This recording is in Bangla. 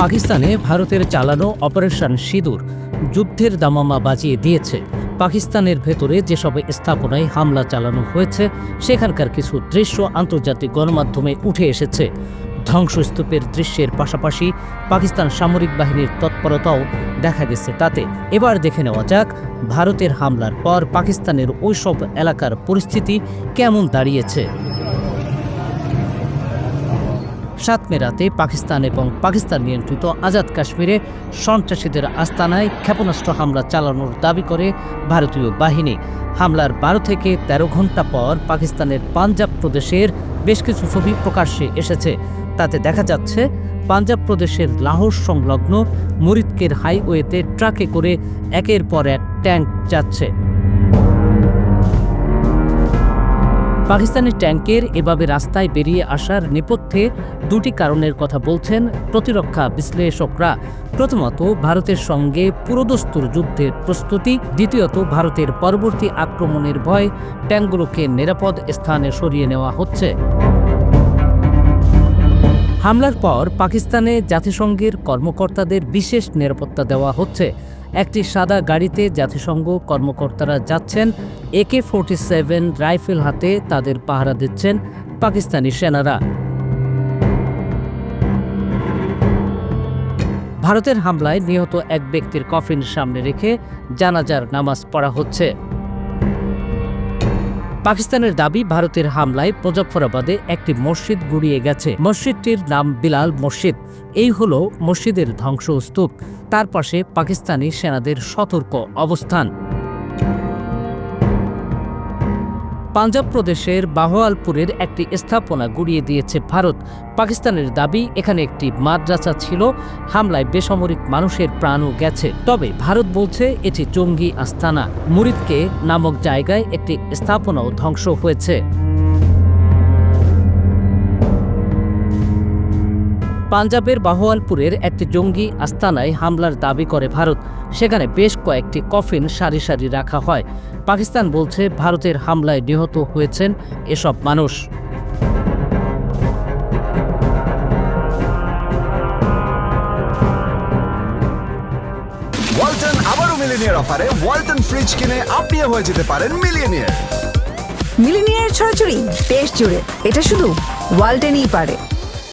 পাকিস্তানে ভারতের চালানো অপারেশন সিঁদুর যুদ্ধের দামামা বাজিয়ে দিয়েছে। পাকিস্তানের ভেতরে যেসব স্থাপনায় হামলা চালানো হয়েছে, সেখানকার কিছু দৃশ্য আন্তর্জাতিক গণমাধ্যমে উঠে এসেছে। ধ্বংসস্তূপের দৃশ্যের পাশাপাশি পাকিস্তান সামরিক বাহিনীর তৎপরতাও দেখা গেছে তাতে। এবার দেখে নেওয়া যাক ভারতের হামলার পর পাকিস্তানের ওইসব এলাকার পরিস্থিতি কেমন দাঁড়িয়েছে। সাত মে রাতে পাকিস্তান এবং পাকিস্তান নিয়ন্ত্রিত আজাদ কাশ্মীরে সন্ত্রাসীদের আস্তানায় ক্ষেপণাস্ত্র হামলা চালানোর দাবি করে ভারতীয় বাহিনী। হামলার বারো থেকে ১৩ ঘণ্টা পর পাকিস্তানের পাঞ্জাব প্রদেশের বেশ কিছু ছবি প্রকাশ্যে এসেছে। তাতে দেখা যাচ্ছে, পাঞ্জাব প্রদেশের লাহোর সংলগ্ন মুরিদকের হাইওয়েতে ট্রাকে করে একের পর এক ট্যাঙ্ক যাচ্ছে। পাকিস্তানি ট্যাঙ্কের এভাবে রাস্তায় বেরিয়ে আসার নেপথ্যে দুটি কারণের কথা বলছেন প্রতিরক্ষা বিশ্লেষকরা। প্রথমত, ভারতের সঙ্গে পুরোদস্তুর যুদ্ধের প্রস্তুতি। দ্বিতীয়ত, ভারতের পরবর্তী আক্রমণের ভয় ট্যাঙ্কগুলোকে নিরাপদ স্থানে সরিয়ে নেওয়া হচ্ছে। হামলার পর পাকিস্তানে জাতিসংঘের কর্মকর্তাদের বিশেষ নিরাপত্তা দেওয়া হচ্ছে। একটি সাদা গাড়িতে জাতিসংঘ কর্মকর্তারা যাচ্ছেন একে ফোরটি সেভেন রাইফেল হাতে তাদের পাহারা দিচ্ছেন পাকিস্তানি সেনারা। ভারতের হামলায় নিহত এক ব্যক্তির কফিন সামনে রেখে জানাজার নামাজ পড়া হচ্ছে। পাকিস্তানের দাবি, ভারতের হামলায় মুজফরাবাদে একটি মসজিদ গুড়িয়ে গেছে। মসজিদটির নাম বিলাল মসজিদ। এই হলো মসজিদের ধ্বংসস্তূপ। তার পাশে পাকিস্তানি সেনাদের সতর্ক অবস্থান। পাঞ্জাব প্রদেশের বাহওয়ালপুরের একটি স্থাপনা গুড়িয়ে দিয়েছে ভারত। পাকিস্তানের দাবি, এখানে একটি মাদ্রাসা ছিল, হামলায় বেসামরিক মানুষের প্রাণও গেছে। তবে ভারত বলছে, এটি জঙ্গি আস্তানা। মুরিদকে নামক জায়গায় একটি স্থাপনাও ধ্বংস হয়েছে। পাঞ্জাবের বাহওয়ালপুরের একটি জঙ্গি আস্তানায় হামলার দাবি করে ভারত। সেখানে বেশ কয়েকটি কফিন সারি সারি রাখা হয়। পাকিস্তান বলছে ভারতের হামলায় নিহত হয়েছেন এসব মানুষ। ওয়ালটন আবারও মিলিনিয়ার অফারে ওয়ালটন ফ্রিজ কিনে আপনিও হয়ে যেতে পারেন মিলিয়নিয়ার মিলিনিয়ার ছড়াছড়ি দেশ জুড়ে। এটা শুধু ওয়ালটেনই পারে।